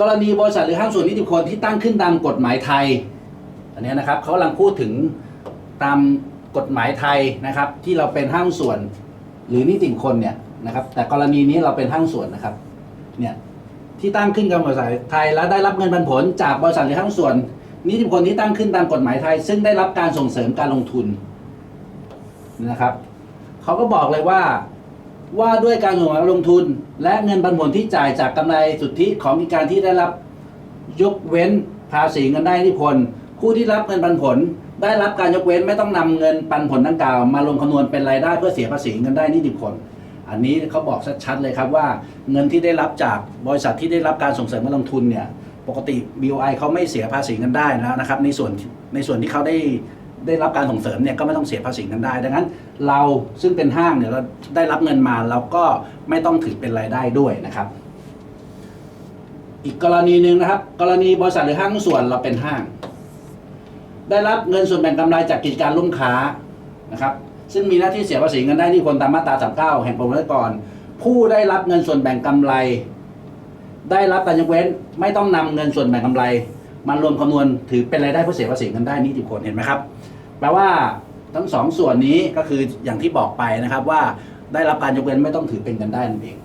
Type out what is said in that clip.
กรณีบริษัทหรือห้างส่วนนิติบุคคลที่ตั้งขึ้นตามกฎหมายไทยอันนี้นะครับเขากำลังพูดถึงตามกฎหมายไทยนะครับ ที่เราเป็นห้างส่วนหรือนิติบุคคลเนี่ยนะครับ แต่กรณีนี้เราเป็นห้างส่วนนะครับเนี่ยที่ตั้งขึ้นกับบริษัทไทยและได้รับเงินปันผลจากบริษัทหรือห้างส่วน นิติบุคคลที่ตั้งขึ้นตามกฎหมายไทย ซึ่งได้รับการส่งเสริมการลงทุนนะครับเขาก็บอกเลยว่า ว่าด้วยการส่งเสริมกลงทุน และเงินปันผลที่จ่ายจากกำไรสุทธิของกิจการที่ได้รับยกเว้นภาษีเงินได้นิติบุคคลผู้ที่รับเงินปันผล ได้รับการยกเว้นไม่ต้องนำเงินปันผลดังกล่าว มาลงคำนวณเป็นรายได้เพื่อเสียภาษีเงินได้นิติบุคคลอันนี้เขาบอกชัดๆเลยครับว่าเงินที่ได้รับจากบริษัทที่ได้รับการส่งเสริมการลงทุนเนี่ยปกติ BOI เขาไม่เสียภาษีเงินได้แล้วนะครับในส่วนในส่วนที่เขาได้ ได้รับการส่งเสริมเนี่ยก็ไม่ต้องเสียภาษีเงินได้ ดังนั้นเราซึ่งเป็นห้างเนี่ยเราได้รับเงินมาเราก็ไม่ต้องถือเป็นรายได้ด้วยนะครับ อีกกรณีหนึ่งนะครับ กรณีบริษัทหรือห้างส่วนเราเป็นห้าง ได้รับเงินส่วนแบ่งกำไรจากกิจการร่มค้านะครับ ซึ่งมีหน้าที่เสียภาษีเงินได้ที่คนตามมาตรา39แห่งประมวลกฎก่อนผู้ได้รับเงินส่วนแบ่งกำไร ได้รับการยกเว้นไม่ต้องนำเงินส่วนแบ่งกำไร มารวมคำนวณถือเป็นรายได้ผู้เสียภาษีเงินได้นิติบุคคลเห็นไหมครับแปลว่าทั้งสองส่วนนี้ก็คืออย่างที่บอกไปนะครับว่าได้รับการยกเว้นไม่ต้องถือเป็นเงินได้นั่นเอง